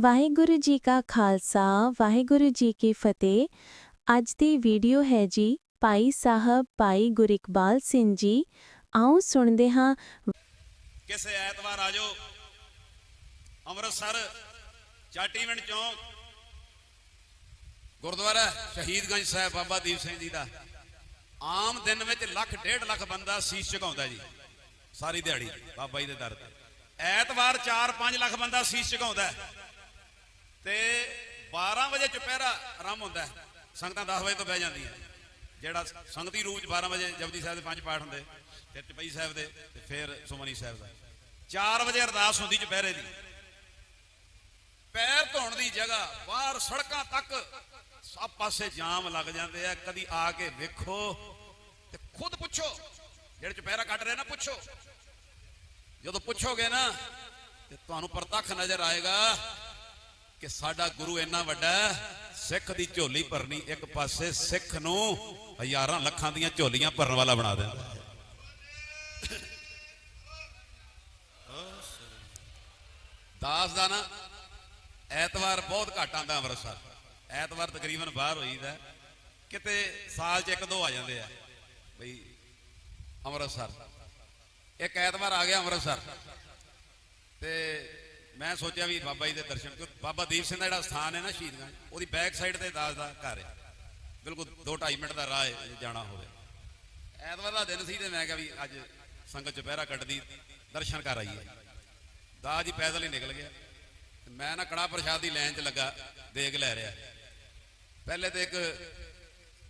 ਵਾਹਿਗੁਰੂ ਜੀ ਕਾ ਖਾਲਸਾ, ਵਾਹਿਗੁਰੂ ਜੀ ਕੀ ਫਤਿਹ। ਅੱਜ ਦੀ ਵੀਡੀਓ ਹੈ ਜੀ, ਭਾਈ ਸਾਹਿਬ, ਭਾਈ ਗੁਰਿਕਬਾਲ ਸਿੰਘ ਜੀ। ਆਓ ਸੁਣਦੇ ਹਾਂ। ਕਿਸੇ ਐਤਵਾਰ ਆ ਅੰਮ੍ਰਿਤਸਰ, ਚਾਟੀਵਿੰਡ ਚੌਂਕ। ਗੁਰਦੁਆਰਾ ਸ਼ਹੀਦਗੰਜ ਸਾਹਿਬ ਬਾਬਾ ਦੀਪ ਸਿੰਘ ਜੀ ਦਾ। ਆਮ ਦਿਨ ਵਿੱਚ ਲੱਖ, ਡੇਢ ਲੱਖ ਬੰਦਾ ਸੀਸ ਝੁਕਾਉਂਦਾ ਜੀ। ਸਾਰੀ ਦਿਹਾੜੀ, ਬਾਬਾ ਜੀ ਦੇ ਦਰ ਤੇ। ਐਤਵਾਰ 4-5 ਲੱਖ ਬੰਦਾ ਸੀਸ ਝੁਕਾਉਂਦਾ। ਤੇ 12 ਵਜੇ ਚੁਪਹਿਰਾ ਆਰੰਭ ਹੁੰਦਾ ਹੈ। ਸੰਗਤਾਂ 10 ਵਜੇ ਤੋਂ ਬਹਿ ਜਾਂਦੀਆਂ ਜਿਹੜਾ ਸੰਗਤੀ ਰੂਪ ਚ 12 ਵਜੇ ਜਪਜੀ ਸਾਹਿਬ ਦੇ ਪੰਜ ਪਾਠ ਹੁੰਦੇ ਫਿਰ ਚਪਈ ਸਾਹਿਬ ਦੇ, ਤੇ ਫਿਰ ਸੁਮਨੀ ਸਾਹਿਬ ਦਾ। 4 ਵਜੇ ਅਰਦਾਸ ਹੁੰਦੀ ਚੁਪਹਿਰੇ ਦੀ। ਪੈਰ ਧੋਣ ਦੀ ਜਗ੍ਹਾ ਬਾਹਰ ਸੜਕਾਂ ਤੱਕ ਸਭ ਪਾਸੇ ਜਾਮ ਲੱਗ ਜਾਂਦੇ ਆ। ਕਦੀ ਆ ਕੇ ਵੇਖੋ ਤੇ ਖੁਦ ਪੁੱਛੋ। ਜਿਹੜੇ ਚੁਪਹਿਰਾ ਕੱਟ ਰਹੇ ਨਾ, ਪੁੱਛੋ। ਜਦੋਂ ਪੁੱਛੋਗੇ ਨਾ, ਤੇ ਤੁਹਾਨੂੰ ਪ੍ਰਤੱਖ ਨਜ਼ਰ ਆਏਗਾ ਕਿ ਸਾਡਾ ਗੁਰੂ ਇੰਨਾ ਵੱਡਾ ਸਿੱਖ ਦੀ ਝੋਲੀ ਭਰਨੀ ਇੱਕ ਪਾਸੇ, ਸਿੱਖ ਨੂੰ ਹਜ਼ਾਰਾਂ ਲੱਖਾਂ ਦੀਆਂ ਝੋਲੀਆਂ ਭਰਨ ਵਾਲਾ ਬਣਾ ਦਿੰਦਾ ਹੈ। ਦਾਸ ਦਾ ਨਾ, ਐਤਵਾਰ ਬਹੁਤ ਘੱਟ ਆਂਦਾ ਅੰਮ੍ਰਿਤਸਰ। ਐਤਵਾਰ ਤਕਰੀਬਨ ਬਾਹਰ ਹੋਈਦਾ ਕਿਤੇ ਸਾਲ 'ਚ ਇੱਕ ਦੋ ਆ ਜਾਂਦੇ ਆ। ਬਈ, ਅੰਮ੍ਰਿਤਸਰ। ਇੱਕ ਐਤਵਾਰ ਆ ਗਿਆ ਅੰਮ੍ਰਿਤਸਰ। ਤੇ ਮੈਂ ਸੋਚਿਆ ਵੀ ਬਾਬਾ ਜੀ ਦੇ ਦਰਸ਼ਨ ਕਿਉਂ ਬਾਬਾ ਦੀਪ ਸਿੰਘ ਦਾ ਜਿਹੜਾ ਸਥਾਨ ਹੈ ਨਾ ਸ਼ਹੀਦਗੰਜ ਉਹਦੀ ਬੈਕ ਸਾਈਡ ਤੇ ਦਾਸ ਦਾ ਘਰ ਹੈ। ਬਿਲਕੁਲ 2.5 ਮਿੰਟ ਦਾ ਰਾਹ ਹੈ ਜਾਣਾ ਹੋਵੇ। ਐਤਵਾਰ ਦਾ ਦਿਨ ਸੀ ਤੇ ਮੈਂ ਕਿਹਾ ਵੀ ਅੱਜ ਸੰਗਤ ਚੁਪਹਿਰਾ ਕੱਟਦੀ ਦਰਸ਼ਨ ਕਰ ਆਈਏ। ਦਾਸ ਜੀ ਪੈਦਲ ਹੀ ਨਿਕਲ ਗਿਆ। ਮੈਂ ਨਾ ਕੜਾ ਪ੍ਰਸ਼ਾਦ ਦੀ ਲਾਈਨ 'ਚ ਲੱਗਾ, ਦੇਗ ਲੈ ਰਿਹਾ। ਪਹਿਲੇ ਤੇ ਇੱਕ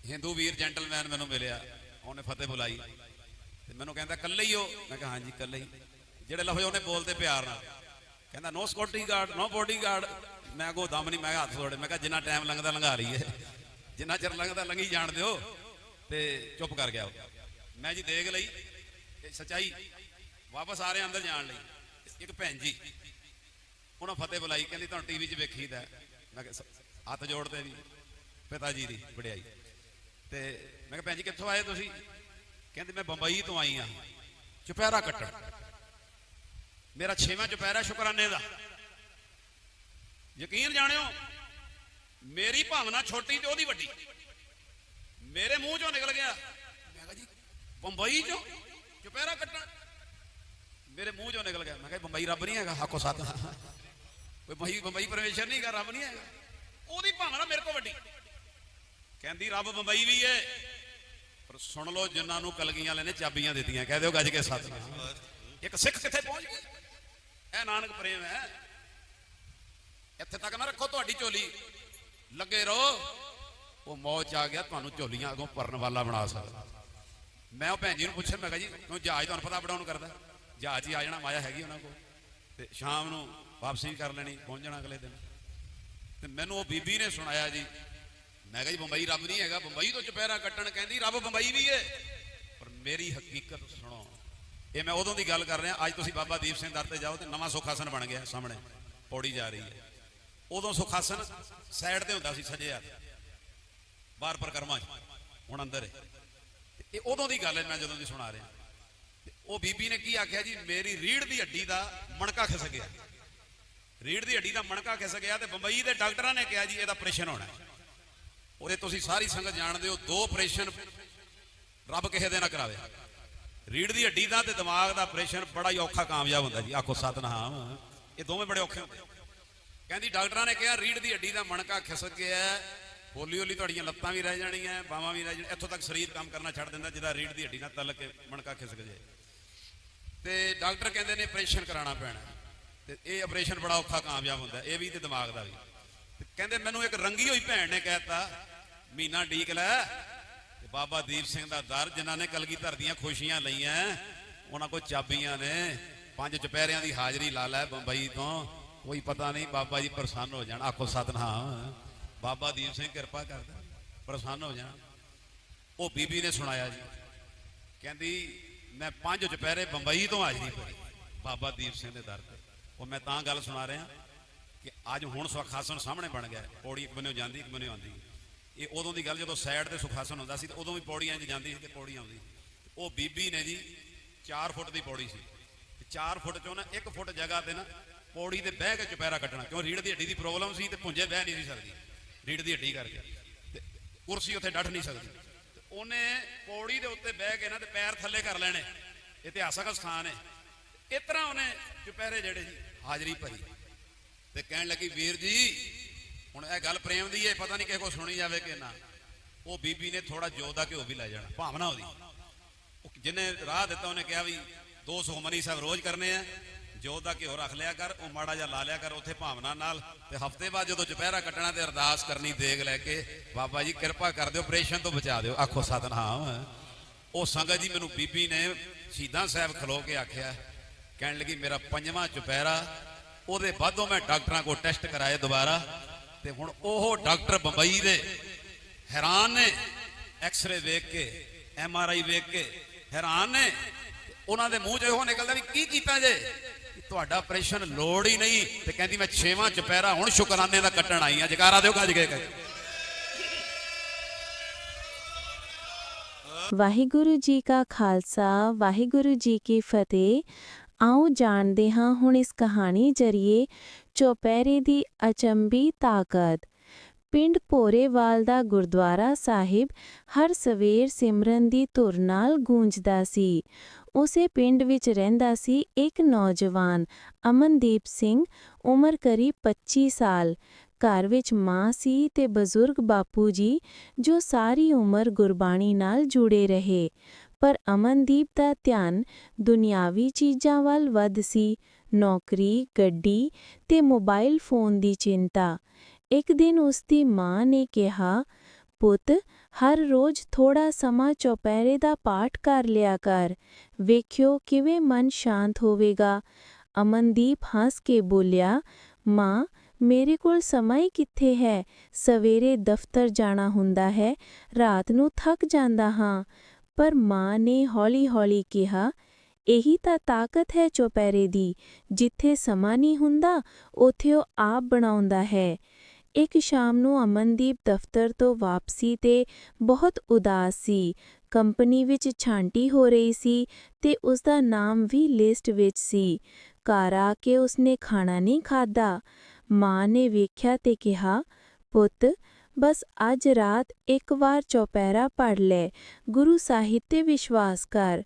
ਹਿੰਦੂ ਵੀਰ ਜੈਂਟਲਮੈਨ ਮੈਨੂੰ ਮਿਲਿਆ। ਉਹਨੇ ਫਤਿਹ ਬੁਲਾਈ। ਤੇ ਮੈਨੂੰ ਕਹਿੰਦਾ ਕੱਲੇ ਹੀ ਹੋ? ਮੈਂ ਕਿਹਾ, ਹਾਂਜੀ ਕੱਲੇ ਹੀ। ਜਿਹੜੇ ਲਫ਼ਜ਼ ਉਹਨੇ ਬੋਲਦੇ ਪਿਆਰ ਨਾਲ। ਕਹਿੰਦਾ no security guard no bodyguard ਮੈਂ ਕੋ ਦਮ ਨਹੀਂ। ਮੈਂ ਕਿਹਾ, ਹੱਥ ਜੋੜੇ। ਮੈਂ ਕਿਹਾ, ਜਿੰਨਾ ਟਾਈਮ ਲੰਘਦਾ, ਲੰਘਾ ਲਈਏ। ਜਿੰਨਾ ਚਿਰ ਲੰਘਦਾ, ਲੰਘੀ ਜਾਣ ਦਿਓ ਤੇ ਚੁੱਪ ਕਰ ਗਿਆ ਮੈਂ ਜੀ ਦੇਖ ਲਈ ਤੇ ਸਚਾਈ ਵਾਪਸ ਆ ਰਹੇ ਅੰਦਰ ਜਾਣ ਲਈ। ਇੱਕ ਭੈਣ ਜੀ ਉਹਨਾਂ ਫਤਿਹ ਬੁਲਾਈ, ਕਹਿੰਦੀ, ਤੁਹਾਨੂੰ ਟੀਵੀ 'ਚ ਵੇਖੀਦਾ ਮੈਂ ਕਿਹਾ ਹੱਥ ਜੋੜਦੇ ਵੀ ਪਿਤਾ ਜੀ ਦੀ ਵਡਿਆਈ। ਤੇ ਮੈਂ ਕਿਹਾ, ਭੈਣ ਜੀ, ਕਿੱਥੋਂ ਆਏ ਤੁਸੀਂ? ਕਹਿੰਦੇ, ਮੈਂ ਬੰਬਈ ਤੋਂ ਆਈ ਆ ਚੁਪਹਿਰਾ ਕੱਟਣ। ਮੇਰਾ ਛੇਵਾਂ ਚੁਪਹਿਰਾ ਸ਼ੁਕਰਾਨੇ ਦਾ। ਯਕੀਨ ਜਾਣਿਓ, ਮੇਰੀ ਭਾਵਨਾ ਛੋਟੀ ਤੇ ਉਹਦੀ ਵੱਡੀ। ਮੇਰੇ ਮੂੰਹ ਚੋਂ ਨਿਕਲ ਗਿਆ। ਮੈਂ ਕਿਹਾ ਜੀ, ਬੰਬਈ ਚੋਂ ਚੁਪਹਿਰਾ ਕੱਟਣ। ਮੇਰੇ ਮੂੰਹ ਚੋਂ ਨਿਕਲ ਗਿਆ। ਮੈਂ ਕਿਹਾ ਬੰਬਈ ਰੱਬ ਨਹੀਂ ਹੈਗਾ ਹਾਕੋ ਸੱਤ। ਕੋਈ ਬੰਬਈ ਬੰਬਈ ਪਰਮੇਸ਼ਰ ਨਹੀਂ ਹੈਗਾ, ਰੱਬ ਨਹੀਂ ਹੈਗਾ। ਉਹਦੀ ਭਾਵਨਾ ਮੇਰੇ ਕੋਲ ਵੱਡੀ। ਕਹਿੰਦੀ, ਰੱਬ ਬੰਬਈ ਵੀ ਏ। ਪਰ ਸੁਣ ਲਓ, ਜਿਨ੍ਹਾਂ ਨੂੰ ਕਲਗੀਆਂ ਵਾਲੇ ਨੇ ਚਾਬੀਆਂ ਦਿੱਤੀਆਂ, ਕਹਿ ਦਿਓ ਗੱਜ ਕੇ ਸੱਤ। ਇੱਕ ਸਿੱਖ ਕਿੱਥੇ ਪਹੁੰਚ ਗਿਆ ਇਹ ਨਾਨਕ ਪ੍ਰੇਮ ਹੈ। ਇੱਥੇ ਤੱਕ ਨਾ ਰੱਖੋ ਤੁਹਾਡੀ ਝੋਲੀ। ਲੱਗੇ ਰਹੋ। ਉਹ ਮੌਜ 'ਚ ਆ ਗਿਆ, ਤੁਹਾਨੂੰ ਝੋਲੀਆਂ ਅਗੋਂ ਭਰਨ ਵਾਲਾ ਬਣਾ ਸਕਦਾ। ਮੈਂ ਉਹ ਭੈਣ ਜੀ ਨੂੰ ਪੁੱਛਿਆ, ਮੈਂ ਕਿਹਾ ਜੀ, ਤੂੰ ਜਹਾਜ਼ ਤੁਹਾਨੂੰ ਪਤਾ ਬੜਾਉਣ ਕਰਦਾ ਜਹਾਜ਼ ਹੀ ਆ ਜਾਣਾ, ਮਾਇਆ ਹੈਗੀ ਉਹਨਾਂ ਕੋਲ। ਤੇ ਸ਼ਾਮ ਨੂੰ ਵਾਪਸੀ ਕਰ ਲੈਣੀ, ਪਹੁੰਚ ਜਾਣਾ ਅਗਲੇ ਦਿਨ। ਤੇ ਮੈਨੂੰ ਉਹ ਬੀਬੀ ਨੇ ਸੁਣਾਇਆ ਜੀ। ਮੈਂ ਕਿਹਾ ਜੀ, ਬੰਬਈ ਰੱਬ ਨਹੀਂ ਹੈਗਾ, ਬੰਬਈ ਤੋਂ ਚੁਪਹਿਰਾ ਕੱਟਣ ਕਹਿੰਦੀ, ਰੱਬ ਬੰਬਈ ਵੀ ਏ। ਪਰ ਮੇਰੀ ਹਕੀਕਤ ਸੁਣੋ। ਇਹ ਮੈਂ ਉਦੋਂ ਦੀ ਗੱਲ ਕਰ ਰਿਹਾ, ਅੱਜ ਤੁਸੀਂ ਬਾਬਾ ਦੀਪ ਸਿੰਘ ਦਰ ਤੇ ਜਾਓ ਤੇ ਨਵਾਂ ਸੁਖਾਸਨ ਬਣ ਗਿਆ ਸਾਹਮਣੇ, ਪੌੜੀ ਜਾ ਰਹੀ ਹੈ। ਉਦੋਂ ਸੁਖਾਸਨ ਸਾਈਡ ਤੇ ਹੁੰਦਾ ਸੀ ਸਜੇ ਹੱਥ ਬਾਹਰ ਪਰਕਰਮਾ ਚ, ਹੁਣ ਅੰਦਰ ਹੈ। ਇਹ ਉਦੋਂ ਦੀ ਗੱਲ ਹੈ, ਮੈਂ ਜਦੋਂ ਦੀ ਸੁਣਾ ਰਿਹਾ। ਤੇ ਉਹ ਬੀਬੀ ਨੇ ਕੀ ਆਖਿਆ ਜੀ, ਮੇਰੀ ਰੀੜ ਦੀ ਹੱਡੀ ਦਾ ਮਣਕਾ ਖਿਸ ਗਿਆ। ਰੀੜ ਦੀ ਹੱਡੀ ਦਾ ਮਣਕਾ ਖਿਸ ਗਿਆ ਤੇ ਬੰਬਈ ਦੇ ਡਾਕਟਰਾਂ ਨੇ ਕਿਹਾ ਜੀ, ਇਹਦਾ ਆਪਰੇਸ਼ਨ ਹੋਣਾ ਹੈ। ਇਹ ਤੁਸੀਂ ਸਾਰੀ ਸੰਗਤ ਜਾਣਦੇ ਹੋ, ਦੋ ਆਪਰੇਸ਼ਨ ਰੱਬ ਕਿਸੇ ਦੇ ਨਾ ਕਰਾਵੇ। ਰੀੜ ਦੀ ਹੱਡੀ ਦਾ ਤੇ ਦਿਮਾਗ ਦਾ ਆਪਰੇਸ਼ਨ ਬੜਾ ਹੀ ਔਖਾ ਕਾਮਯਾਬ ਹੁੰਦਾ ਜੀ। ਆਖੋ ਸਤਨਾਮ। ਇਹ ਦੋਵੇਂ ਬੜੇ ਔਖੇ ਹੁੰਦੇ ਕਹਿੰਦੀ ਡਾਕਟਰਾਂ ਨੇ ਕਿਹਾ ਰੀੜ ਦੀ ਹੱਡੀ ਦਾ ਮਣਕਾ ਖਿਸਕ ਗਿਆ ਹੌਲੀ ਹੌਲੀ ਤੁਹਾਡੀਆਂ ਲੱਤਾਂ ਵੀ ਰਹਿ ਜਾਣੀਆਂ ਬਾਹਾਂ ਵੀ ਰਹਿ ਜਾਣੀਆਂ ਇੱਥੋਂ ਤੱਕ ਸਰੀਰ ਕੰਮ ਕਰਨਾ ਛੱਡ ਦਿੰਦਾ ਜਿਹਦਾ ਰੀੜ ਦੀ ਹੱਡੀ ਨਾਲ ਤਲ ਕੇ ਮਣਕਾ ਖਿਸਕ ਜਾਏ। ਤੇ ਡਾਕਟਰ ਕਹਿੰਦੇ ਨੇ ਆਪਰੇਸ਼ਨ ਕਰਾਉਣਾ ਪੈਣਾ ਤੇ ਇਹ ਆਪਰੇਸ਼ਨ ਬੜਾ ਔਖਾ ਕਾਮਯਾਬ ਹੁੰਦਾ ਇਹ ਵੀ ਤੇ ਦਿਮਾਗ ਦਾ ਵੀ। ਕਹਿੰਦੇ ਮੈਨੂੰ ਇੱਕ ਰੰਗੀ ਹੋਈ ਭੈਣ ਨੇ ਕਹਿਤਾ ਮਹੀਨਾ ਡੀਕ ਲੈ। ਬਾਬਾ ਦੀਪ ਸਿੰਘ ਦਾ ਦਰ ਜਿਨ੍ਹਾਂ ਨੇ ਕਲਗੀਧਰ ਦੀਆਂ ਖੁਸ਼ੀਆਂ ਲਈਆਂ, ਉਹਨਾਂ ਕੋਲ ਚਾਬੀਆਂ ਨੇ, ਪੰਜ ਚੁਪਹਿਰਿਆਂ ਦੀ ਹਾਜ਼ਰੀ ਲਾ ਲੈ ਬੰਬਈ ਤੋਂ। ਕੋਈ ਪਤਾ ਨਹੀਂ ਬਾਬਾ ਜੀ ਪ੍ਰਸੰਨ ਹੋ ਜਾਣ, ਆਖੋ ਸਤਨਾਮ। ਬਾਬਾ ਦੀਪ ਸਿੰਘ ਕਿਰਪਾ ਕਰਦਾ, ਪ੍ਰਸੰਨ ਹੋ ਜਾਣ। ਉਹ ਬੀਬੀ ਨੇ ਸੁਣਾਇਆ ਜੀ, ਕਹਿੰਦੀ, ਮੈਂ ਪੰਜ ਚੁਪਹਿਰੇ ਬੰਬਈ ਤੋਂ ਹਾਜ਼ਰੀ ਭਰੀ, ਬਾਬਾ ਦੀਪ ਸਿੰਘ ਦੇ ਦਰ ਤੇ। ਉਹ ਮੈਂ ਤਾਂ ਗੱਲ ਸੁਣਾ ਰਿਹਾ ਕਿ ਅੱਜ ਹੁਣ ਸੁਖਾਸਨ ਸਾਹਮਣੇ ਬਣ ਗਿਆ ਹੈ। ਪੌੜੀ ਇੱਕ ਬੰਨਿਓ ਜਾਂਦੀ, ਇੱਕ ਬੰਨਿਓ ਆਉਂਦੀ। ਇਹ ਉਦੋਂ ਦੀ ਗੱਲ ਜਦੋਂ ਸਾਈਡ ਤੇ ਸੁਖਾਸਨ ਹੁੰਦਾ ਸੀ ਤੇ ਉਦੋਂ ਵੀ ਪੌੜੀਆਂ 'ਚ ਜਾਂਦੀ ਸੀ ਤੇ ਪੌੜੀ ਆਉਂਦੀ ਉਹ ਬੀਬੀ ਨੇ ਜੀ 4 ਫੁੱਟ ਦੀ ਪੌੜੀ ਸੀ। ਤੇ 4 ਫੁੱਟ ਚੋਂ ਨਾ 1 ਫੁੱਟ ਜਗ੍ਹਾ ਤੇ ਨਾ ਪੌੜੀ ਤੇ ਬਹਿ ਕੇ ਚੁਪਹਿਰਾ ਕੱਟਣਾ। ਕਿਉਂ? ਰੀੜ ਦੀ ਹੱਡੀ ਦੀ ਪ੍ਰੋਬਲਮ ਸੀ ਤੇ ਪੁੰਜੇ ਬਹਿ ਨਹੀਂ ਸੀ ਸਕਦੀ। ਰੀੜ ਦੀ ਹੱਡੀ ਕਰਕੇ। ਤੇ ਕੁਰਸੀ ਉੱਥੇ ਡੱਠ ਨਹੀਂ ਸਕਦੀ। ਤੇ ਉਹਨੇ ਪੌੜੀ ਦੇ ਉੱਤੇ ਬਹਿ ਕੇ ਨਾ ਤੇ ਪੈਰ ਥੱਲੇ ਕਰ ਲੈਣੇ। ਇਤਿਹਾਸਕ ਸਥਾਨ ਹੈ। ਇਸ ਤਰ੍ਹਾਂ ਉਹਨੇ ਚੁਪਹਿਰੇ ਜਿਹੜੇ ਹਾਜ਼ਰੀ ਭਰੀ। ਤੇ ਕਹਿਣ ਲੱਗੀ, ਵੀਰ ਜੀ ਹੁਣ ਇਹ ਗੱਲ ਪ੍ਰੇਮ ਦੀ ਹੈ, ਪਤਾ ਨਹੀਂ ਕਿਸੇ ਕੋ ਸੁਣੀ ਜਾਵੇ ਕਿ ਨਾ। ਉਹ ਬੀਬੀ ਨੇ ਥੋੜਾ ਜੋਤ ਦਾ ਘਿਓ ਵੀ ਲੈ ਜਾਣਾ, ਭਾਵਨਾ ਉਹਦੀ। ਉਹ ਰਾਹ ਦਿੱਤਾ, ਉਹਨੇ ਕਿਹਾ ਵੀ ਦੋ ਸੁਖਮਨੀ ਸਾਹਿਬ ਰੋਜ਼ ਕਰਨੇ ਆ, ਜੋਤ ਦਾ ਘਿਓ ਰੱਖ ਲਿਆ ਕਰ, ਉਹ ਮਾੜਾ ਜਿਹਾ ਲਾ ਲਿਆ ਕਰ ਉੱਥੇ ਭਾਵਨਾ ਨਾਲ। ਤੇ ਹਫ਼ਤੇ ਬਾਅਦ ਜਦੋਂ ਦੁਪਹਿਰਾ ਕੱਟਣਾ ਤੇ ਅਰਦਾਸ ਕਰਨੀ ਦੇਗ ਲੈ ਕੇ, ਬਾਬਾ ਜੀ ਕਿਰਪਾ ਕਰ ਦਿਓ, ਆਪਰੇਸ਼ਨ ਤੋਂ ਬਚਾ ਦਿਓ। ਆਖੋ, ਸਤਨਾਮ। ਉਹ ਸੰਗਤ ਜੀ ਮੈਨੂੰ ਬੀਬੀ ਨੇ ਸ਼ਹੀਦਾਂ ਸਾਹਿਬ ਖਲੋ ਕੇ ਆਖਿਆ, ਕਹਿਣ ਲੱਗੀ, ਮੇਰਾ ਪੰਜਵਾਂ ਚੁਪਹਿਰਾ, ਉਹਦੇ ਬਾਅਦੋਂ ਮੈਂ ਡਾਕਟਰਾਂ ਕੋਲ ਟੈਸਟ ਕਰਾਏ ਦੁਬਾਰਾ ਤੇ ਹੁਣ ਉਹ ਡਾਕਟਰ ਬੰਬਈ ਦੇ ਹੈਰਾਨ ਨੇ ਐਕਸ-ਰੇ ਵੇਖ ਕੇ ਐਮ ਆਰ ਆਈ ਵੇਖ ਕੇ ਹੈਰਾਨ ਨੇ ਉਹਨਾਂ ਦੇ ਮੂੰਹ 'ਚ ਇਹੋ ਨਿਕਲਦਾ ਵੀ ਕੀ ਕੀਤਾ ਜੇ? ਤੁਹਾਡਾ ਆਪਰੇਸ਼ਨ ਲੋੜ ਹੀ ਨਹੀਂ, ਤੇ ਕਹਿੰਦੀ ਮੈਂ ਛੇਵਾਂ ਚੁਪਹਿਰਾ ਹੁਣ ਸ਼ੁਕਰਾਨੇ ਦਾ ਕੱਟਣ ਆਈ ਆ ਜਕਾਰਾ ਦਿਓ ਗੱਜ ਕੇ। ਵਾਹਿਗੁਰੂ ਜੀ ਕਾ ਖਾਲਸਾ, ਵਾਹਿਗੁਰੂ ਜੀ ਕੀ ਫਤਿਹ। ਆਓ ਜਾਣਦੇ ਹਾਂ ਹੁਣ ਇਸ ਕਹਾਣੀ ਜਰੀਏ ਚੌਪਹਿਰੇ ਦੀ ਅਚੰਬੀ ਤਾਕਤ। ਪਿੰਡ ਭੋਰੇਵਾਲ ਦਾ ਗੁਰਦੁਆਰਾ ਸਾਹਿਬ ਹਰ ਸਵੇਰ ਸਿਮਰਨ ਦੀ ਧੁਰ ਨਾਲ ਗੂੰਜਦਾ ਸੀ। ਉਸੇ ਪਿੰਡ ਵਿੱਚ ਰਹਿੰਦਾ ਸੀ ਇੱਕ ਨੌਜਵਾਨ, ਅਮਨਦੀਪ ਸਿੰਘ, ਉਮਰ ਕਰੀਬ 25 ਸਾਲ। ਘਰ ਵਿੱਚ ਮਾਂ ਸੀ ਤੇ ਬਜ਼ੁਰਗ ਬਾਪੂ ਜੀ, ਜੋ ਸਾਰੀ ਉਮਰ ਗੁਰਬਾਣੀ ਨਾਲ ਜੁੜੇ ਰਹੇ। ਪਰ ਅਮਨਦੀਪ ਦਾ ਧਿਆਨ ਦੁਨਿਆਵੀ ਚੀਜ਼ਾਂ ਵੱਲ ਵੱਧ ਸੀ। ਨੌਕਰੀ, ਗੱਡੀ ਤੇ ਮੋਬਾਈਲ ਫੋਨ ਦੀ ਚਿੰਤਾ। ਇੱਕ ਦਿਨ ਉਸ ਦੀ ਮਾਂ ਨੇ ਕਿਹਾ, ਪੁੱਤ, ਹਰ ਰੋਜ਼ ਥੋੜਾ ਸਮਾਂ ਚੌਪਹਿਰੇ ਦਾ ਪਾਠ ਕਰ ਲਿਆ ਕਰ। ਵੇਖਿਓ ਕਿਵੇਂ ਮਨ ਸ਼ਾਂਤ ਹੋਵੇਗਾ। ਅਮਨਦੀਪ ਹੱਸ ਕੇ ਬੋਲਿਆ, ਮਾਂ, ਮੇਰੇ ਕੋਲ ਸਮਾਂ ਹੀ ਕਿੱਥੇ ਹੈ? ਸਵੇਰੇ ਦਫ਼ਤਰ ਜਾਣਾ ਹੁੰਦਾ ਹੈ। ਰਾਤ ਨੂੰ ਥੱਕ ਜਾਂਦਾ ਹਾਂ। ਪਰ ਮਾਂ ਨੇ ਹੌਲੀ-ਹੌਲੀ ਕਿਹਾ ਇਹੀ ਤਾਂ ਤਾਕਤ ਹੈ ਚੌਪਹਿਰੇ ਦੀ, ਜਿੱਥੇ ਸਮਾਂ ਨਹੀਂ ਹੁੰਦਾ, ਉੱਥੇ ਉਹ ਆਪ ਬਣਾਉਂਦਾ ਹੈ। ਇੱਕ ਸ਼ਾਮ ਨੂੰ ਅਮਨਦੀਪ ਦਫ਼ਤਰ ਤੋਂ ਵਾਪਸੀ ਤੇ ਬਹੁਤ ਉਦਾਸ ਸੀ। ਕੰਪਨੀ ਵਿੱਚ ਛਾਂਟੀ ਹੋ ਰਹੀ ਸੀ ਤੇ ਉਸ ਦਾ ਨਾਮ ਵੀ ਲਿਸਟ ਵਿੱਚ ਸੀ। ਘਰ ਆ ਕੇ ਉਸਨੇ ਖਾਣਾ ਨਹੀਂ ਖਾਦਾ ਮਾਂ ਨੇ ਵੇਖਿਆ ਤੇ ਕਿਹਾ, ਪੁੱਤ, ਬਸ ਅੱਜ ਰਾਤ ਇੱਕ ਵਾਰ ਚੌਪੈਰਾ ਪੜ ਲੈ। ਗੁਰੂ ਸਾਹਿਬ ਤੇ ਵਿਸ਼ਵਾਸ ਕਰ।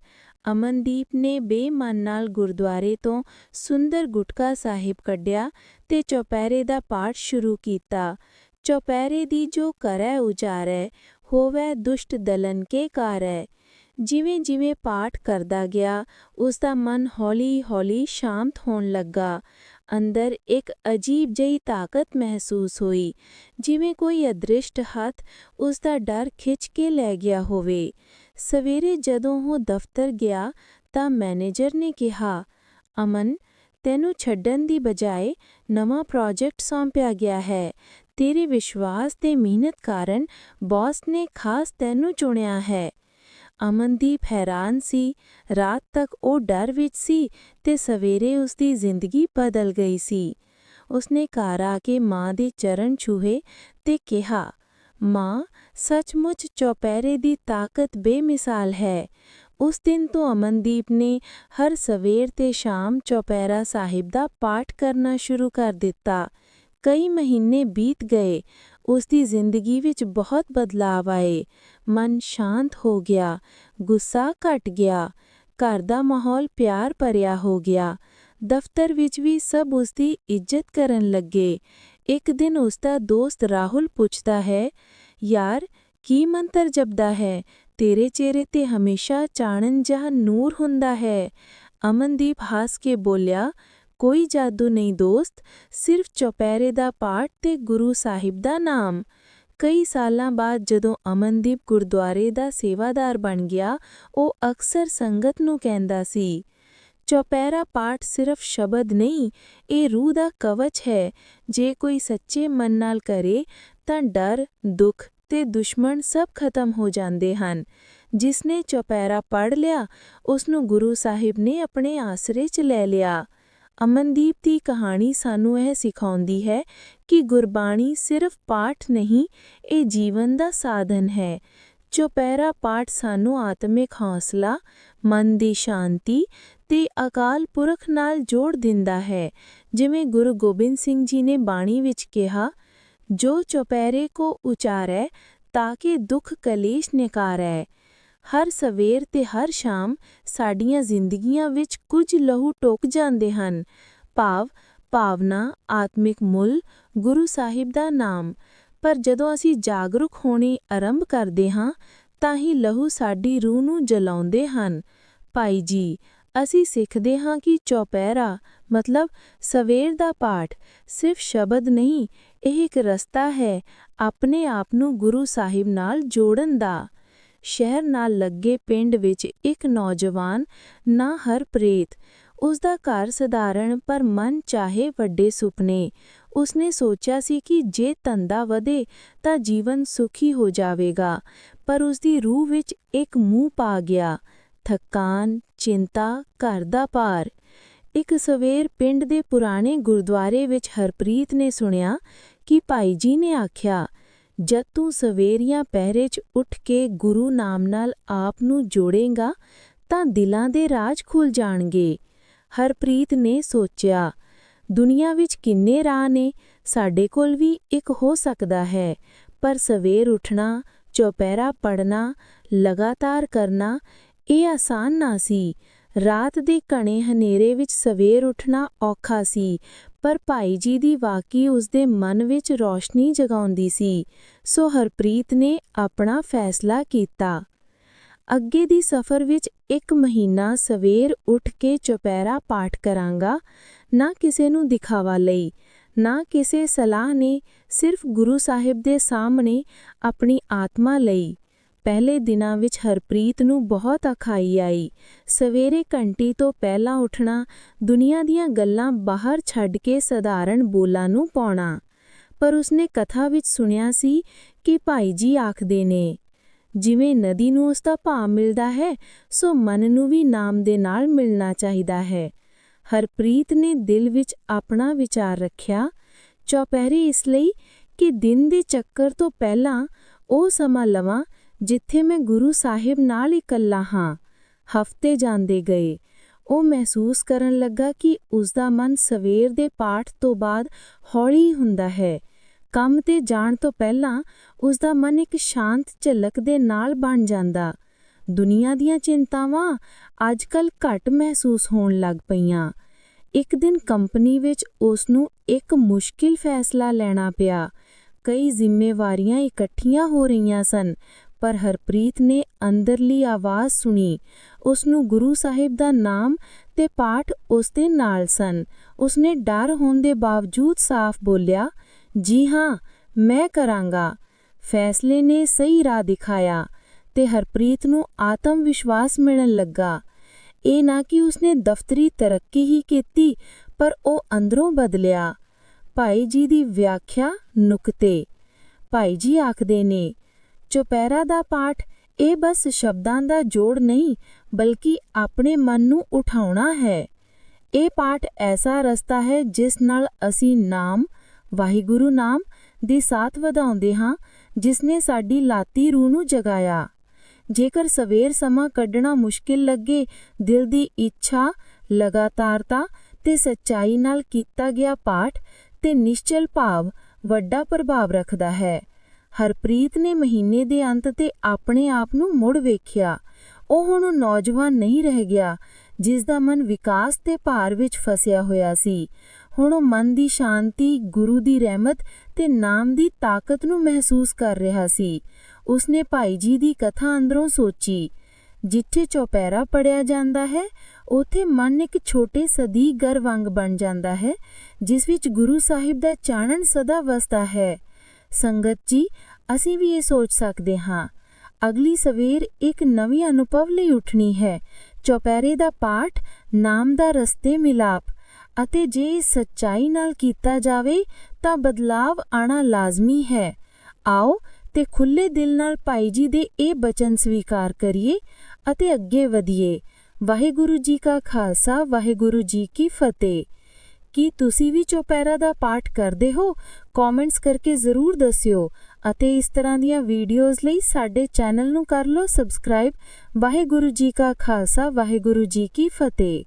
ਅਮਨਦੀਪ ਨੇ ਬੇਮਨ ਨਾਲ ਗੁਰਦੁਆਰੇ ਤੋਂ ਸੁੰਦਰ ਗੁਟਕਾ ਸਾਹਿਬ ਕੱਢਿਆ ਤੇ ਚੌਪਹਿਰੇ ਦਾ ਪਾਠ ਸ਼ੁਰੂ ਕੀਤਾ। ਚੌਪਹਿਰੇ ਦੀ ਜੋ ਕਰੈ ਉਚਾਰੈ ਹੋਵੇ ਦੁਸ਼ਟ ਦਲਨ ਕੇ ਕਾਰੈ। ਜਿਵੇਂ ਜਿਵੇਂ ਪਾਠ ਕਰਦਾ ਗਿਆ ਉਸ ਦਾ ਮਨ ਹੌਲੀ-ਹੌਲੀ ਸ਼ਾਂਤ ਹੋਣ ਲੱਗਾ। ਅੰਦਰ ਇੱਕ ਅਜੀਬ ਜਿਹੀ ਤਾਕਤ ਮਹਿਸੂਸ ਹੋਈ। ਜਿਵੇਂ ਕੋਈ ਅਦ੍ਰਿਸ਼ਟ ਹੱਥ ਉਸ ਦਾ ਡਰ ਖਿੱਚ ਕੇ ਲੈ ਗਿਆ ਹੋਵੇ। ਸਵੇਰੇ ਜਦੋਂ ਉਹ ਦਫ਼ਤਰ ਗਿਆ ਤਾਂ ਮੈਨੇਜਰ ਨੇ ਕਿਹਾ, ਅਮਨ, ਤੈਨੂੰ ਛੱਡਣ ਦੀ ਬਜਾਏ ਨਵਾਂ ਪ੍ਰੋਜੈਕਟ ਸੌਂਪਿਆ ਗਿਆ ਹੈ। ਤੇਰੇ ਵਿਸ਼ਵਾਸ ਤੇ ਮਿਹਨਤ ਕਾਰਨ ਬੌਸ ਨੇ ਖਾਸ ਤੈਨੂੰ ਚੁਣਿਆ ਹੈ। ਅਮਨਦੀਪ ਹੈਰਾਨ ਸੀ। ਰਾਤ ਤੱਕ ਉਹ ਡਰ ਵਿੱਚ ਸੀ ਤੇ ਸਵੇਰੇ ਉਸ ਦੀ ਜ਼ਿੰਦਗੀ ਬਦਲ ਗਈ ਸੀ। ਉਸਨੇ ਘਰ ਆ ਕੇ ਮਾਂ ਦੇ ਚਰਨ ਛੂਹੇ ਤੇ ਕਿਹਾ ਮਾਂ, ਸੱਚਮੁੱਚ ਚੌਪੈਰੇ ਦੀ ਤਾਕਤ ਬੇਮਿਸਾਲ ਹੈ। ਉਸ ਦਿਨ ਤੋਂ ਅਮਨਦੀਪ ਨੇ ਹਰ ਸਵੇਰ ਤੇ ਸ਼ਾਮ ਚੌਪੈਰਾ ਸਾਹਿਬ ਦਾ ਪਾਠ ਕਰਨਾ ਸ਼ੁਰੂ ਕਰ ਦਿੱਤਾ। ਕਈ ਮਹੀਨੇ ਬੀਤ ਗਏ। ਉਸ ਦੀ ਜ਼ਿੰਦਗੀ ਵਿੱਚ ਬਹੁਤ ਬਦਲਾਅ ਆਏ। ਮਨ ਸ਼ਾਂਤ ਹੋ ਗਿਆ। ਗੁੱਸਾ ਘਟ ਗਿਆ। ਘਰ ਦਾ ਮਾਹੌਲ ਪਿਆਰ ਭਰਿਆ ਹੋ ਗਿਆ। ਦਫ਼ਤਰ ਵਿੱਚ ਵੀ ਸਭ ਉਸ ਦੀ ਇੱਜ਼ਤ ਕਰਨ ਲੱਗੇ। ਇੱਕ ਦਿਨ ਉਸਦਾ ਦੋਸਤ ਰਾਹੁਲ ਪੁੱਛਦਾ ਹੈ, ਯਾਰ, ਕੀ ਮੰਤਰ ਜਪਦਾ ਹੈ? ਤੇਰੇ ਚਿਹਰੇ ਤੇ ਹਮੇਸ਼ਾ ਚਾਣਨ ਜਿਹਾ ਨੂਰ ਹੁੰਦਾ ਹੈ। ਅਮਨਦੀਪ ਹੱਸ ਕੇ ਬੋਲਿਆ, ਕੋਈ ਜਾਦੂ ਨਹੀਂ ਦੋਸਤ, ਸਿਰਫ ਚੌਪੈਰੇ ਦਾ ਪਾਠ ਤੇ ਗੁਰੂ ਸਾਹਿਬ ਦਾ ਨਾਮ। ਕਈ ਸਾਲਾਂ ਬਾਅਦ ਜਦੋਂ ਅਮਨਦੀਪ ਗੁਰਦੁਆਰੇ ਦਾ ਸੇਵਾਦਾਰ ਬਣ ਗਿਆ, ਉਹ ਅਕਸਰ ਸੰਗਤ ਨੂੰ ਕਹਿੰਦਾ ਸੀ ਚੌਪੈਰਾ ਪਾਠ ਸਿਰਫ ਸ਼ਬਦ ਨਹੀਂ, ਇਹ ਰੂਹ ਦਾ ਕਵਚ ਹੈ। ਜੇ ਕੋਈ ਸੱਚੇ ਮਨ ਨਾਲ ਕਰੇ, ਤਾਂ ਡਰ, ਦੁੱਖ ਤੇ ਦੁਸ਼ਮਣ ਸਭ ਖਤਮ ਹੋ ਜਾਂਦੇ ਹਨ। ਜਿਸ ਨੇ ਚੌਪਹਿਰਾ ਪੜ ਲਿਆ ਉਸ ਨੂੰ ਗੁਰੂ ਸਾਹਿਬ ਨੇ ਆਪਣੇ ਆਸਰੇ 'ਚ ਲੈ ਲਿਆ। ਅਮਨਦੀਪ ਦੀ ਕਹਾਣੀ ਸਾਨੂੰ ਇਹ ਸਿਖਾਉਂਦੀ ਹੈ ਕਿ ਗੁਰਬਾਣੀ ਸਿਰਫ ਪਾਠ ਨਹੀਂ, ਇਹ ਜੀਵਨ ਦਾ ਸਾਧਨ ਹੈ। ਚੁਪਹਿਰਾ ਪਾਠ ਸਾਨੂੰ ਆਤਮਿਕ ਹੌਸਲਾ, ਮਨ ਦੀ ਸ਼ਾਂਤੀ ਤੇ ਅਕਾਲ ਪੁਰਖ ਨਾਲ ਜੋੜ ਦਿੰਦਾ ਹੈ। ਜਿਵੇਂ ਗੁਰੂ ਗੋਬਿੰਦ ਸਿੰਘ ਜੀ ਨੇ ਬਾਣੀ ਵਿੱਚ ਕਿਹਾ, ਜੋ ਚੁਪਹਿਰੇ ਕੋ ਉਚਾਰੈ, ਤਾਂ ਕਿ ਦੁੱਖ ਕਲੇਸ਼ ਨਿਕਾਰੈ। ਹਰ ਸਵੇਰ ਤੇ ਹਰ ਸ਼ਾਮ ਸਾਡੀਆਂ ਜ਼ਿੰਦਗੀਆਂ ਵਿੱਚ ਕੁਝ ਲਹੂ ਟੋਕ ਜਾਂਦੇ ਹਨ। ਭਾਵ, ਭਾਵਨਾ, ਆਤਮਿਕ ਮੁੱਲ ਗੁਰੂ ਸਾਹਿਬ ਦਾ ਨਾਮ। ਪਰ ਜਦੋਂ ਅਸੀਂ ਜਾਗਰੂਕ ਹੋਣੀ ਆਰੰਭ ਕਰਦੇ ਹਾਂ, ਤਾਂ ਹੀ ਲਹੂ ਸਾਡੀ ਰੂਹ ਨੂੰ ਜਲਾਉਂਦੇ ਹਨ। ਭਾਈ ਜੀ, ਅਸੀਂ ਸਿੱਖਦੇ ਹਾਂ ਕਿ ਚੌਪਹਿਰਾ ਮਤਲਬ ਸਵੇਰ ਦਾ ਪਾਠ ਸਿਰਫ ਸ਼ਬਦ ਨਹੀਂ, ਇਹ ਇੱਕ ਰਸਤਾ ਹੈ ਆਪਣੇ ਆਪ ਨੂੰ ਗੁਰੂ ਸਾਹਿਬ ਨਾਲ ਜੋੜਨ ਦਾ। ਸ਼ਹਿਰ ਨਾਲ ਲੱਗੇ ਪਿੰਡ ਵਿੱਚ ਇੱਕ ਨੌਜਵਾਨ ਨਾ ਹਰਪ੍ਰੀਤ ਉਸ ਦਾ ਘਰ ਸਧਾਰਨ ਪਰ ਮਨ ਚਾਹੇ ਵੱਡੇ ਸੁਪਨੇ ਉਸਨੇ ਸੋਚਿਆ ਸੀ ਕਿ ਜੇ ਧੰਦਾ ਵਧੇ ਤਾਂ ਜੀਵਨ ਸੁਖੀ ਹੋ ਜਾਵੇਗਾ, ਪਰ ਉਸਦੀ ਰੂਹ ਵਿੱਚ ਇੱਕ ਮੂੰਹ ਪਾ ਗਿਆ। ਥਕਾਨ, ਚਿੰਤਾ, ਘਰ ਦਾ ਭਾਰ। ਇੱਕ ਸਵੇਰ ਪਿੰਡ ਦੇ ਪੁਰਾਣੇ ਗੁਰਦੁਆਰੇ ਵਿੱਚ ਹਰਪ੍ਰੀਤ ਨੇ ਸੁਣਿਆ ਕਿ ਭਾਈ ਜੀ ਨੇ ਆਖਿਆ, ਜਦ ਤੂੰ ਸਵੇਰੀਆਂ ਪਹਿਰੇ 'ਚ ਉੱਠ ਕੇ ਗੁਰੂ ਨਾਮ ਨਾਲ ਆਪ ਨੂੰ ਜੋੜੇਗਾ ਤਾਂ ਦਿਲਾਂ ਦੇ ਰਾਜ ਖੁੱਲ ਜਾਣਗੇ। ਹਰਪ੍ਰੀਤ ਨੇ ਸੋਚਿਆ ਦੁਨੀਆ ਵਿੱਚ ਕਿੰਨੇ ਰਾਹ ਨੇ, ਸਾਡੇ ਕੋਲ ਵੀ ਇੱਕ ਹੋ ਸਕਦਾ ਹੈ। ਪਰ ਸਵੇਰ ਉੱਠਣਾ, ਚੌਪਹਿਰਾ ਪੜਨਾ ਲਗਾਤਾਰ ਕਰਨਾ, ਇਹ ਆਸਾਨ ਨਾ ਸੀ। ਰਾਤ ਦੇ ਘਣੇ ਹਨੇਰੇ ਵਿੱਚ ਸਵੇਰ ਉੱਠਣਾ ਔਖਾ ਸੀ, ਪਰ ਭਾਈ ਜੀ ਦੀ ਵਾਕੀ ਉਸ ਦੇ ਮਨ ਵਿੱਚ ਰੋਸ਼ਨੀ ਜਗਾਉਂਦੀ ਸੀ। ਸੋ ਹਰਪ੍ਰੀਤ ਨੇ ਆਪਣਾ ਫੈਸਲਾ ਕੀਤਾ। ਅੱਗੇ ਦੀ ਸਫ਼ਰ ਵਿੱਚ ਇੱਕ ਮਹੀਨਾ ਸਵੇਰ ਉੱਠ ਕੇ ਚੁਪਹਿਰਾ ਪਾਠ ਕਰਾਂਗਾ, ਨਾ ਕਿਸੇ ਨੂੰ ਦਿਖਾਵਾ ਲਈ, ਨਾ ਕਿਸੇ ਸਲਾਹ ਨੇ, ਸਿਰਫ ਗੁਰੂ ਸਾਹਿਬ ਦੇ ਸਾਹਮਣੇ ਆਪਣੀ ਆਤਮਾ ਲਈ। ਪਹਿਲੇ ਦਿਨਾਂ ਵਿੱਚ ਹਰਪ੍ਰੀਤ ਨੂੰ ਬਹੁਤ ਅਖਾਈ ਆਈ। ਸਵੇਰੇ ਘੰਟੀ ਤੋਂ ਪਹਿਲਾਂ ਉੱਠਣਾ, ਦੁਨੀਆ ਦੀਆਂ ਗੱਲਾਂ ਬਾਹਰ ਛੱਡ ਕੇ ਸਧਾਰਨ ਬੋਲਾਂ ਨੂੰ ਪਾਉਣਾ। ਪਰ ਉਸਨੇ ਕਥਾ ਵਿੱਚ ਸੁਣਿਆ ਸੀ ਕਿ ਭਾਈ ਜੀ ਆਖਦੇ ਨੇ ਜਿਵੇਂ ਨਦੀ ਨੂੰ ਉਸ ਦਾ ਭਾਅ ਮਿਲਦਾ ਹੈ, ਸੋ ਮਨ ਨੂੰ ਵੀ ਨਾਮ ਦੇ ਨਾਲ ਮਿਲਣਾ ਚਾਹੀਦਾ ਹੈ। ਹਰਪ੍ਰੀਤ ਨੇ ਦਿਲ ਵਿੱਚ ਆਪਣਾ ਵਿਚਾਰ ਰੱਖਿਆ। ਚੌਪਹਿਰੇ ਇਸ ਲਈ ਕਿ ਦਿਨ ਦੇ ਚੱਕਰ ਤੋਂ ਪਹਿਲਾਂ ਉਹ ਸਮਾਂ ਲਵਾਂ ਜਿੱਥੇ ਮੈਂ ਗੁਰੂ ਸਾਹਿਬ ਨਾਲ ਇਕੱਲਾ ਹਾਂ। ਹਫ਼ਤੇ ਜਾਂਦੇ ਗਏ। ਉਹ ਮਹਿਸੂਸ ਕਰਨ ਲੱਗਾ ਕਿ ਉਸ ਦਾ ਮਨ ਸਵੇਰ ਦੇ ਪਾਠ ਤੋਂ ਬਾਅਦ ਹੌਲੀ ਹੁੰਦਾ ਹੈ। ਕੰਮ ਤੇ ਜਾਣ ਤੋਂ ਪਹਿਲਾਂ ਉਸ ਦਾ ਮਨ ਇੱਕ ਸ਼ਾਂਤ ਝਲਕ ਦੇ ਨਾਲ ਬਣ ਜਾਂਦਾ। ਦੁਨੀਆ ਦੀਆਂ ਚਿੰਤਾਵਾਂ ਅੱਜਕੱਲ ਘੱਟ ਮਹਿਸੂਸ ਹੋਣ ਲੱਗ ਪਈਆਂ। ਇੱਕ ਦਿਨ ਕੰਪਨੀ ਵਿੱਚ ਉਸ ਨੂੰ ਇੱਕ ਮੁਸ਼ਕਿਲ ਫੈਸਲਾ ਲੈਣਾ ਪਿਆ। ਕਈ ਜ਼ਿੰਮੇਵਾਰੀਆਂ ਇਕੱਠੀਆਂ ਹੋ ਰਹੀਆਂ ਸਨ, ਪਰ ਹਰਪ੍ਰੀਤ ਨੇ ਅੰਦਰਲੀ ਆਵਾਜ਼ ਸੁਣੀ। ਉਸ ਨੂੰ ਗੁਰੂ ਸਾਹਿਬ ਦਾ ਨਾਮ ਤੇ ਪਾਠ ਉਸ ਦੇ ਨਾਲ ਸਨ। ਉਸਨੇ ਡਰ ਹੋਣ ਦੇ ਬਾਵਜੂਦ ਸਾਫ਼ ਬੋਲਿਆ ਜੀ ਹਾਂ, ਮੈਂ ਕਰਾਂਗਾ। ਫੈਸਲੇ ਨੇ ਸਹੀ ਰਾਹ ਦਿਖਾਇਆ ਤੇ ਹਰਪ੍ਰੀਤ ਨੂੰ ਆਤਮ ਵਿਸ਼ਵਾਸ ਮਿਲਣ ਲੱਗਾ। ਇਹ ਨਾ ਕਿ ਉਸਨੇ ਦਫ਼ਤਰੀ ਤਰੱਕੀ ਹੀ ਕੀਤੀ, ਪਰ ਉਹ ਅੰਦਰੋਂ ਬਦਲਿਆ। ਭਾਈ ਜੀ ਦੀ ਵਿਆਖਿਆ ਨੁਕਤੇ। ਭਾਈ ਜੀ ਆਖਦੇ ਨੇ, ਚੁਪਹਿਰਾ ਦਾ ਪਾਠ ਇਹ ਬਸ ਸ਼ਬਦਾਂ ਦਾ ਜੋੜ ਨਹੀਂ, ਬਲਕਿ ਆਪਣੇ ਮਨ ਨੂੰ ਉਠਾਉਣਾ ਹੈ। ਇਹ ਪਾਠ ਐਸਾ ਰਸਤਾ ਹੈ ਜਿਸ ਨਾਲ ਅਸੀਂ ਨਾਮ ਵਾਹਿਗੁਰੂ ਨਾਮ ਦੀ ਸਾਥ ਵਧਾਉਂਦੇ ਹਾਂ ਜਿਸ ਨੇ ਸਾਡੀ ਲਾਤੀ ਰੂਹ ਨੂੰ ਜਗਾਇਆ। ਜੇਕਰ ਸਵੇਰ ਸਮਾਂ ਕੱਢਣਾ ਮੁਸ਼ਕਿਲ ਲੱਗੇ, ਦਿਲ ਦੀ ਇੱਛਾ, ਲਗਾਤਾਰਤਾ ਤੇ ਸੱਚਾਈ ਨਾਲ ਕੀਤਾ ਗਿਆ ਪਾਠ ਤੇ ਨਿਸ਼ਚਲ ਭਾਵ ਵੱਡਾ ਪ੍ਰਭਾਵ ਰੱਖਦਾ ਹੈ। ਹਰਪ੍ਰੀਤ ਨੇ ਮਹੀਨੇ ਦੇ ਅੰਤ ਤੇ ਆਪਣੇ ਆਪ ਨੂੰ ਮੁੜ ਵੇਖਿਆ। ਉਹ ਹੁਣ ਨੌਜਵਾਨ ਨਹੀਂ ਰਹਿ ਗਿਆ ਜਿਸ ਦਾ ਮਨ ਵਿਕਾਸ ਤੇ ਭਾਰ ਵਿੱਚ ਫਸਿਆ ਹੋਇਆ ਸੀ। ਹੁਣ ਉਹ ਮਨ ਦੀ ਸ਼ਾਂਤੀ, ਗੁਰੂ ਦੀ ਰਹਿਮਤ ਤੇ ਨਾਮ ਦੀ ਤਾਕਤ ਨੂੰ ਮਹਿਸੂਸ ਕਰ ਰਿਹਾ ਸੀ। ਉਸਨੇ ਭਾਈ ਜੀ ਦੀ ਕਥਾ ਅੰਦਰੋਂ ਸੋਚੀ। ਜਿੱਥੇ ਚੌਪੈਰਾ ਪੜਿਆ ਜਾਂਦਾ ਹੈ, ਉਥੇ ਮਨ ਇੱਕ ਛੋਟੇ ਸਦੀ ਘਰ ਵਾਂਗ ਬਣ ਜਾਂਦਾ ਹੈ, ਜਿਸ ਵਿੱਚ ਗੁਰੂ ਸਾਹਿਬ ਦਾ ਚਾਨਣ ਸਦਾ ਵਸਦਾ ਹੈ। ਸੰਗਤ ਜੀ, ਅਸੀਂ ਵੀ ਇਹ ਸੋਚ ਸਕਦੇ ਹਾਂ। ਅਗਲੀ ਸਵੇਰ ਇੱਕ ਨਵੀਂ ਅਨੁਭਵ ਲਈ ਉੱਠਣੀ ਹੈ। ਚੌਪੈਰੇ ਦਾ ਪਾਠ, ਨਾਮ ਦਾ ਰਸਤੇ ਮਿਲਾਪ ਅਤੇ ਜੇ ਸੱਚਾਈ ਨਾਲ ਕੀਤਾ ਜਾਵੇ, ਤਾਂ ਬਦਲਾਵ ਆਣਾ ਲਾਜ਼ਮੀ ਹੈ। ਆਓ ਤੇ ਖੁੱਲੇ ਦਿਲ ਨਾਲ ਭਾਈ ਜੀ ਦੇ ਇਹ ਬਚਨ ਸਵੀਕਾਰ ਕਰੀਏ ਅਤੇ ਅੱਗੇ ਵਧੀਏ। ਵਾਹਿਗੁਰੂ ਜੀ ਕਾ ਖਾਲਸਾ, ਵਾਹਿਗੁਰੂ ਜੀ ਕੀ ਫਤਿਹ। ਕੀ ਤੁਸੀਂ ਵੀ ਚੌਪਹਿਰਾ ਦਾ ਪਾਠ ਕਰਦੇ ਹੋ? ਕਮੈਂਟਸ ਕਰਕੇ ਜ਼ਰੂਰ ਦੱਸਿਓ ਅਤੇ ਇਸ ਤਰ੍ਹਾਂ ਦੀਆਂ ਵੀਡੀਓਜ਼ ਲਈ ਸਾਡੇ ਚੈਨਲ ਨੂੰ ਕਰ ਲਓ ਸਬਸਕ੍ਰਾਈਬ। ਵਾਹਿਗੁਰੂ ਜੀ ਕਾ ਖਾਲਸਾ, ਵਾਹਿਗੁਰੂ ਜੀ ਕੀ ਫਤਿਹ।